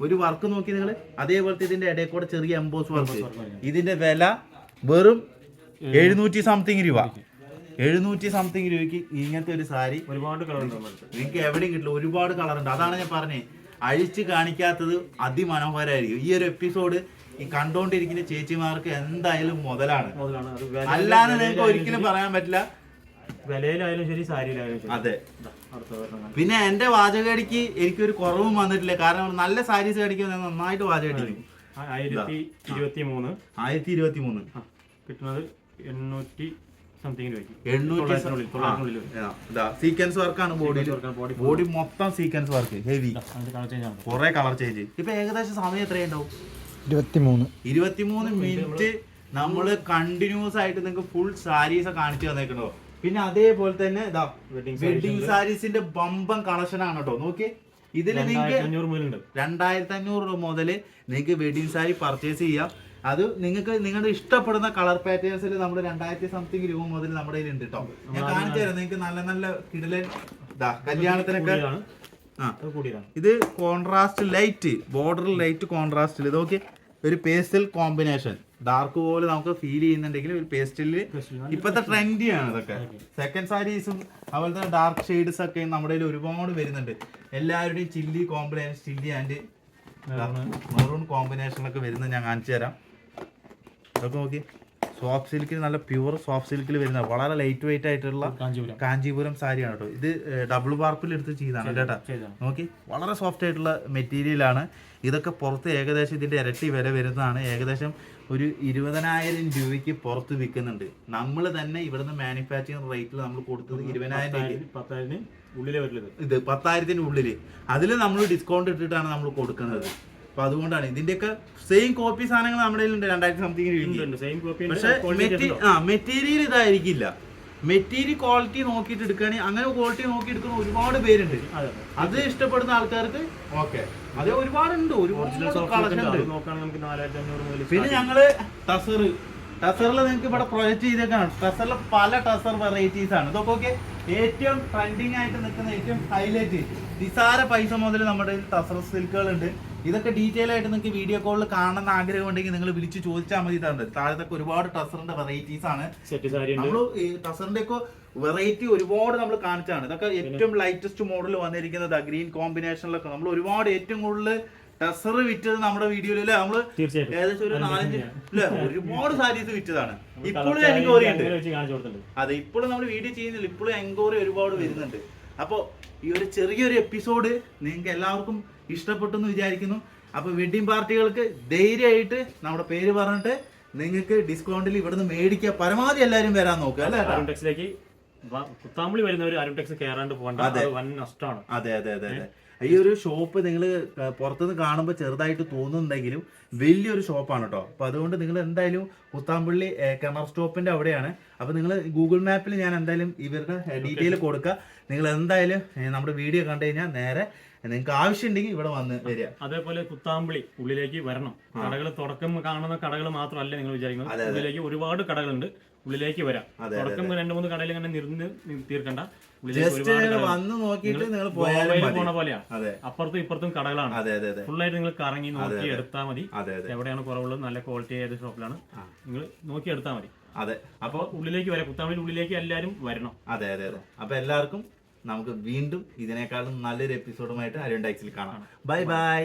ഒരു വർക്ക് നോക്കി നിങ്ങൾ അതേപോലത്തെ ഇതിന്റെ ഇടയിൽ കൂടെ ചെറിയ എംബോസ് വർക്ക് ഇതിന്റെ വില വെറും എഴുന്നൂറ്റി സംതിങ് രൂപ. എഴുന്നൂറ്റി സംതിങ് രൂപയ്ക്ക് ഇങ്ങനത്തെ ഒരു സാരി. ഒരുപാട് കളർ ഉണ്ട് നിങ്ങൾക്ക് എവിടെയും കിട്ടില്ല. ഒരുപാട് കളർ ഉണ്ട്. അതാണ് ഞാൻ പറഞ്ഞത് അഴിച്ച് കാണിക്കാത്തത് അതിമനോഹരമായിരിക്കും ഈ ഒരു എപ്പിസോഡ് ഈ കണ്ടോണ്ടിരിക്കുന്ന ചേച്ചിമാർക്ക് എന്തായാലും മുതലാണ്. അല്ലാതെ നിങ്ങൾക്ക് ഒരിക്കലും പറയാൻ പറ്റില്ല. വിലയിലായാലും ശരി സാരിയിലായാലും ശരി. അതെ. പിന്നെ എന്റെ വാചകടിക്ക് എനിക്കൊരു കുറവും വന്നിട്ടില്ല. കാരണം നല്ല സാരീസ് കടിക്കാൻ ഞാൻ നന്നായിട്ട് വാചകടിക്കും. ആയിരത്തി ഇരുപത്തി മൂന്ന് ആയിരത്തി ഇരുപത്തി മൂന്ന് കിട്ടുന്നത് എണ്ണൂറ്റി. സീക്വൻസ് വർക്കാണ് ബോഡി ബോഡി മൊത്തം സീക്വൻസ് വർക്ക് ഹെവി കുറെ കളർ ചേഞ്ച് ഇപ്പൊ ഏകദേശം സമയം എത്രയുണ്ടാവും ഇരുപത്തിമൂന്ന്. ഇരുപത്തിമൂന്ന് മിനിറ്റ് നമ്മൾ കണ്ടിന്യൂസ് ആയിട്ട് നിങ്ങൾക്ക് ഫുൾ സാരീസ് കാണിച്ചു തന്നേക്കണോ? പിന്നെ അതേപോലെ തന്നെ ഇതാ വെഡിങ് സാരീസിന്റെ ബമ്പം കളക്ഷൻ ആണ് കേട്ടോ നോക്കി. ഇതിൽ നിങ്ങൾക്ക് രണ്ടായിരത്തി അഞ്ഞൂറ് രൂപ മുതൽ നിങ്ങൾക്ക് വെഡിങ് സാരി പർച്ചേസ് ചെയ്യാം. അത് നിങ്ങൾക്ക് നിങ്ങളുടെ ഇഷ്ടപ്പെടുന്ന കളർ പാറ്റേൺസിൽ നമ്മൾ രണ്ടായിരത്തി സംതിങ് രൂപ മുതൽ നമ്മുടെ കയ്യിൽ ഉണ്ട് കേട്ടോ ഞാൻ കാണിച്ചു തരാം. നിങ്ങൾക്ക് നല്ല നല്ല കിടലൻ ഇതാ കല്യാണത്തിനൊക്കെ ആ. അത് കൂടിയതാണ്. ഇത് കോൺട്രാസ്റ്റ് ലൈറ്റ് ബോർഡർ ലൈറ്റ് കോൺട്രാസ്റ്റിൽ ഇതൊക്കെ ഒരു പേസ്റ്റൽ കോമ്പിനേഷൻ ഡാർക്ക് പോലെ നമുക്ക് ഫീൽ ചെയ്യുന്നുണ്ടെങ്കിൽ ഒരു പേസ്റ്റലിൽ ഇപ്പോഴത്തെ ട്രെൻഡിയാണ് ഇതൊക്കെ. സെക്കൻഡ് സാരീസും അതുപോലെ തന്നെ ഡാർക്ക് ഷെയ്ഡ്സ് ഒക്കെ നമ്മുടെ കയ്യിൽ ഒരുപാട് വരുന്നുണ്ട്. എല്ലാവരുടെയും chilli combination chilli and maroon കോമ്പിനേഷനൊക്കെ വരുന്നത് ഞാൻ കാണിച്ചു തരാം. ഇതൊക്കെ നോക്കി. സോഫ്റ്റ് സിൽക്കിൽ നല്ല പ്യുവർ സോഫ്റ്റ് സിൽക്കിൽ വരുന്ന വളരെ ലൈറ്റ് വെയിറ്റ് ആയിട്ടുള്ള കാഞ്ചീപുരം. സാരിയാണ് കേട്ടോ. ഇത് ഡബിൾ വാർപ്പിൽ എടുത്ത് ചെയ്താണ് കേട്ടോ. നോക്കി. വളരെ സോഫ്റ്റ് ആയിട്ടുള്ള മെറ്റീരിയലാണ് ഇതൊക്കെ പുറത്ത് ഏകദേശം ഇതിന്റെ ഇരട്ടി വില വരുന്നതാണ്. ഏകദേശം ഒരു ഇരുപതിനായിരം രൂപയ്ക്ക് പുറത്ത് വിൽക്കുന്നുണ്ട്. നമ്മൾ തന്നെ ഇവിടുന്ന് മാനുഫാക്ചറിങ് റേറ്റിൽ നമ്മൾ കൊടുത്തത് ഇരുപതിനായിരം ഇത് പത്തായിരത്തിന് ഉള്ളിൽ. അതിൽ നമ്മൾ ഡിസ്കൗണ്ട് ഇട്ടിട്ടാണ് നമ്മൾ കൊടുക്കുന്നത്. അപ്പൊ അതുകൊണ്ടാണ് ഇതിന്റെയൊക്കെ സെയിം കോപ്പി സാധനങ്ങൾ നമ്മുടെ ഉണ്ട് രണ്ടായിരത്തി സംതിങ് പക്ഷെ മെറ്റീരിയൽ ഇതായിരിക്കില്ല. മെറ്റീരിയൽ ക്വാളിറ്റി നോക്കിയിട്ട് എടുക്കുകയാണെങ്കിൽ അങ്ങനെ ക്വാളിറ്റി നോക്കി എടുക്കുന്ന ഒരുപാട് പേരുണ്ട്. അതെ ഇഷ്ടപ്പെടുന്ന ആൾക്കാർക്ക് ഓക്കെ. അത് ഒരുപാടുണ്ട്. ഒരുപാട് കളക്ഷൻ ഉണ്ട്. പിന്നെ ഞങ്ങൾ ടസർ ടസറിൽ നിങ്ങൾക്ക് ഇവിടെ പ്രൊജക്ട് ചെയ്തേക്കാണ് ടസറിൽ പല ടസർ വെറൈറ്റീസ് ആണ്. ഇതൊക്കെ ഓക്കെ ഏറ്റവും ട്രെൻഡിങ് ആയിട്ട് നിൽക്കുന്ന ഏറ്റവും ഹൈലൈറ്റ് നിസാര പൈസ മുതൽ നമ്മുടെ ടസർ സിൽക്കുകൾ ഉണ്ട് ഇതൊക്കെ ഡീറ്റെയിൽ ആയിട്ട് നിങ്ങൾക്ക് വീഡിയോ കോളിൽ കാണണമെന്ന് ആഗ്രഹം ഉണ്ടെങ്കിൽ നിങ്ങൾ വിളിച്ച് ചോദിച്ചാൽ മതി ഇതാണ് താഴത്തൊക്കെ ഒരുപാട് ടസറിന്റെ വെറൈറ്റീസ് ആണ്. നമ്മൾ ഈ ടസറിന്റെ ഒക്കെ വെറൈറ്റി ഒരുപാട് നമ്മൾ കാണിച്ചാണ് ഇതൊക്കെ ഏറ്റവും ലൈറ്റസ്റ്റ് മോഡൽ വന്നിരിക്കുന്നത് ഗ്രീൻ കോമ്പിനേഷനിലൊക്കെ നമ്മൾ ഒരുപാട് ഏറ്റവും കൂടുതൽ ടസർ വിറ്റത് നമ്മുടെ വീഡിയോയിൽ അല്ലേ? നമ്മൾ ഏകദേശം ഒരു നാലഞ്ച് അല്ലേ? ഒരുപാട് സാരീസ് വിറ്റതാണ്. ഇപ്പോഴും എൻക്വയറി ഉണ്ട് അതെ ഇപ്പോഴും നമ്മൾ വീഡിയോ ചെയ്യുന്നില്ല. ഇപ്പോഴും എൻക്വയറി ഒരുപാട് വരുന്നുണ്ട്. അപ്പോൾ ഈ ഒരു ചെറിയൊരു എപ്പിസോഡ് നിങ്ങൾക്ക് എല്ലാവർക്കും ഇഷ്ടപ്പെട്ടു എന്ന് വിചാരിക്കുന്നു. അപ്പോൾ വെഡിങ് പാർട്ടികൾക്ക് ധൈര്യമായിട്ട് നമ്മുടെ പേര് പറഞ്ഞിട്ട് നിങ്ങൾക്ക് ഡിസ്കൗണ്ടിൽ ഇവിടുന്ന് മേടിക്കുക പരമാവധി എല്ലാവരും വരാൻ നോക്കുക അല്ലേ? ടെക്സിലേക്ക് അപ്പൊ കുത്താമ്പളി വരുന്നവർ അരുൺടെക്സ് കയറാണ്ട് പോകണ്ട. വൻ നഷ്ടമാണ്. അതെ അതെ അതെ അതെ. ഈ ഒരു ഷോപ്പ് നിങ്ങൾ പുറത്തുനിന്ന് കാണുമ്പോൾ ചെറുതായിട്ട് തോന്നുന്നുണ്ടെങ്കിലും വലിയൊരു ഷോപ്പാണ് കേട്ടോ അപ്പോൾ അതുകൊണ്ട് നിങ്ങൾ എന്തായാലും പുത്താമ്പള്ളി കിണർ സ്റ്റോപ്പിന്റെ അവിടെയാണ്. അപ്പോൾ നിങ്ങൾ ഗൂഗിൾ മാപ്പിൽ ഞാൻ എന്തായാലും ഇവരുടെ ഡീറ്റെയിൽ കൊടുക്കുക നിങ്ങൾ എന്തായാലും നമ്മുടെ വീഡിയോ കണ്ടു കഴിഞ്ഞാൽ നേരെ നിങ്ങൾക്ക് ആവശ്യമുണ്ടെങ്കിൽ ഇവിടെ വന്ന് വരിക. അതേപോലെ കുത്താമ്പിളി ഉള്ളിലേക്ക് വരണം. കടകൾ തുടക്കം കാണുന്ന കടകൾ മാത്രമല്ല നിങ്ങൾ വിചാരിക്കുന്നത്? ഉള്ളിലേക്ക് ഒരുപാട് കടകളുണ്ട്. ഉള്ളിലേക്ക് വരാം. തുടക്കം രണ്ട് മൂന്ന് കടയിൽ ഇങ്ങനെ നിർന്ന് തീർക്കണ്ട. വന്ന് നോക്കിയിട്ട് നിങ്ങൾ പോണ പോലെയാ. അപ്പുറത്തും ഇപ്പുറത്തും കടകളാണ്. ഫുള്ളായിട്ട് നിങ്ങൾ കറങ്ങി നോക്കി എടുത്താൽ മതി. എവിടെയാണ് കുറവുള്ളത്? നല്ല ക്വാളിറ്റി ഏത് ഷോപ്പിലാണ് നിങ്ങൾ നോക്കി എടുത്താൽ മതി. അതെ. അപ്പോൾ ഉള്ളിലേക്ക് വരാം. കുത്താമണി ഉള്ളിലേക്ക് എല്ലാവരും വരണം. അതെ അതെ അതെ. അപ്പൊ എല്ലാവർക്കും നമുക്ക് വീണ്ടും ഇതിനേക്കാളും നല്ലൊരു എപ്പിസോഡുമായിട്ട് അരുൺ ടാക്സിൽ കാണാം. Bye bye